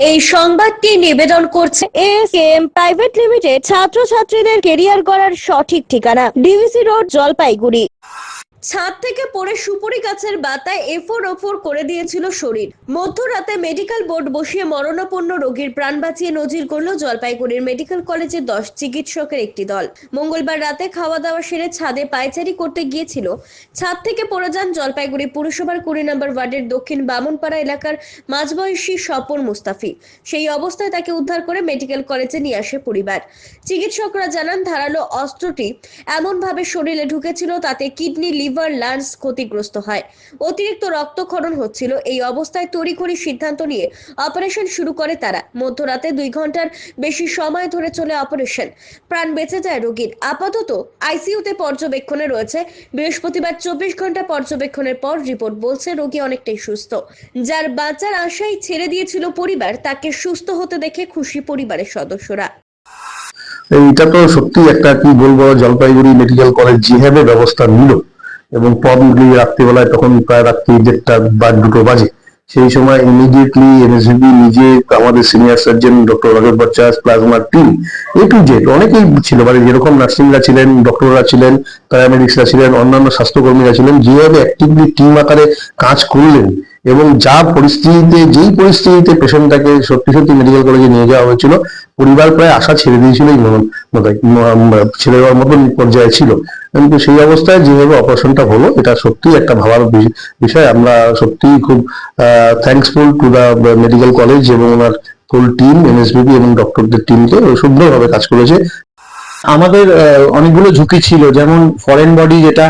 এই সংবাদটি নিবেদন করছে এএসএম প্রাইভেট লিমিটেড, ছাত্রছাত্রীদের কেরিয়ার করার সঠিক ঠিকানা, ডিভিসি রোড, জলপাইগুড়ি। ছাদ থেকে পড়ে সুপুরি গাছের বাতায় এফোর ওফোর করে দিয়েছিল শরীর। মধ্যরাতে মেডিকেল বোর্ড বসিয়ে মরণাপন্ন রোগীর প্রাণ বাঁচিয়ে নজির করল জলপাইগুড়ির মেডিকেল কলেজের দশ চিকিৎসকের একটি দল। মঙ্গলবার রাতে খাওয়া দাওয়া সেরে ছাদে পায়চারি করতে গিয়েছিল। ছাদ থেকে পড়ে যান জলপাইগুড়ি পুরসভার কুড়ি নম্বর ওয়ার্ডের দক্ষিণ বামনপাড়া এলাকার মাঝবয়সী স্বপন মুস্তাফি। সেই অবস্থায় তাকে উদ্ধার করে মেডিকেল কলেজে নিয়ে আসে পরিবার। চিকিৎসকরা জানান, ধারালো অস্ত্রটি এমনভাবে শরীরে ঢুকেছিল তাতে কিডনি, লিভার লাংস ক্ষতিগ্রস্ত হয়। অতিরিক্ত রক্তক্ষরণ হচ্ছিল। এই অবস্থায় তড়িঘড়ি সিদ্ধান্ত নিয়ে অপারেশন শুরু করে তারা। মধ্যরাতে দুই ঘণ্টার বেশি সময় ধরে চলে অপারেশন। প্রাণ বেঁচে যায় রোগীর। আপাতত আইসিইউতে পর্যবেক্ষণে রয়েছে। বৃহস্পতিবার চব্বিশ ঘণ্টা পর্যবেক্ষণের পর রিপোর্ট বলছে রোগী অনেকটাই সুস্থ। যার বাঁচার আশাই ছেড়ে দিয়েছিল পরিবার, তাকে সুস্থ হতে দেখে খুশি পরিবারের সদস্যরা। এইটা তো সত্যি একটা, কি বলব, জলপাইগুড়ি মেডিকেল কলেজ যেভাবে ব্যবস্থা নিল। এবং প্রবলি রাত্রিবেলায় তখন প্রায় রাত্রি দেড়টা বা দুটো বাজে। সেই সময় ইমিডিয়েটলি এনএসবি নিজে আমাদের সিনিয়র সার্জন ডক্টর রাঘব বচ্চাস প্লাজমার টিম এ টু জেড অনেকেই ছিল মানে যেরকম নার্সিংরা ছিলেন ডক্টররা ছিলেন প্যারামেডিক্সরা ছিলেন, অন্যান্য স্বাস্থ্যকর্মীরা ছিলেন, যেভাবে অ্যাক্টিভলি টিম আকারে কাজ করলেন এবং যা পরিস্থিতিতে, যেই পরিস্থিতিতে পেশেন্টটাকে সত্যি সত্যি মেডিকেল কলেজে নিয়ে যাওয়া হয়েছিল, পরিবার প্রায় আশা ছেড়ে দিয়েছিল এই ছেড়ে দেওয়ার মতন পর্যায়ে ছিল। কিন্তু সেই অবস্থায় যেভাবে অপারেশনটা হলো, এটা সত্যি একটা ভাবার বিষয়। আমরা সত্যি খুব thankful to the medical college এবং ওনার ফুল টিম এনএসবিবি এবং ডক্টরদের টিমকে সুন্দরভাবে কাজ করেছে। আমাদের অনেকগুলো ঝুঁকি ছিল। যেমন ফরেন বডি যেটা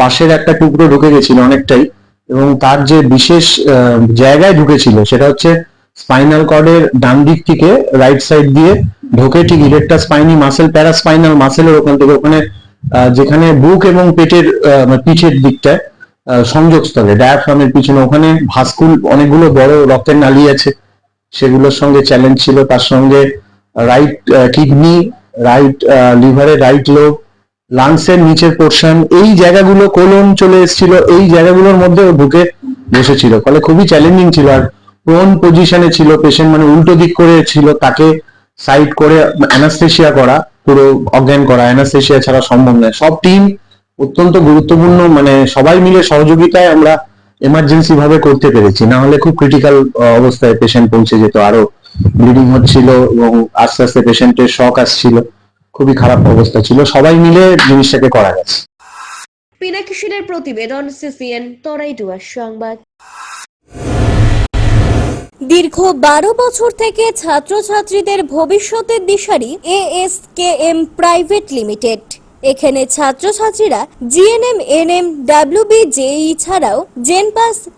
বাঁশের একটা টুকরো ঢুকে গেছিল অনেকটাই। এবং তার যে বিশেষ জায়গায় ঢুকেছিল সেটা হচ্ছে স্পাইনাল কর্ডের ডান দিক থেকে রাইট সাইড দিয়ে ঢোকে ঠিক ইলেকট্রা স্পাইনি মাসেল প্যারাস্পাইনাল মাসেলের ওখান থেকে। ওখানে যেখানে বুক এবং পেটের মানে পিঠের দিকটায় সংযোগস্থলে ডায়াফ্রামের পিছনে। ওখানে ভাস্কুল অনেকগুলো বড় রক্তের নালী আছে। সেগুলোর সঙ্গে চ্যালেঞ্জ ছিল। তার সঙ্গে রাইট কিডনি রাইট লিভারের রাইট লোব লাংসের নিচের পোর্শন এই জায়গাগুলো কোলন চলে এসেছিল, এই জায়গাগুলোর মধ্যে ঢুকে বসেছিল। ফলে খুবই চ্যালেঞ্জিং ছিল আর প্রোন পজিশনে ছিল পেশেন্ট মানে উল্টো দিক করে ছিল তাকে সাইড করে অ্যানাস্থেশিয়া করা, পুরো অজ্ঞান করা অ্যানাস্থেশিয়া ছাড়া সম্ভব নয়। সব টিম অত্যন্ত গুরুত্বপূর্ণ মানে সবাই মিলে সহযোগিতায় আমরা এমার্জেন্সি ভাবে করতে পেরেছি। না হলে খুব ক্রিটিক্যাল অবস্থায় পেশেন্ট পৌঁছে যেত। আরও ব্লিডিং হচ্ছিল এবং আস্তে আস্তে পেশেন্টের শক আসছিল। খুবই খারাপ অবস্থা ছিল। সবাই মিলে জিনিসটাকে করা গেছে। পিনাকি সেনের প্রতিবেদন সিসিএন তরাইডুয়ার সংবাদ। দীর্ঘ বারো বছর থেকে ছাত্রছাত্রীদের ভবিষ্যতের দিশারি এএসকেএম প্রাইভেট লিমিটেড। এখানে ছাত্রছাত্রীরা GNM N NM WB JE ছাড়াও জেনপাস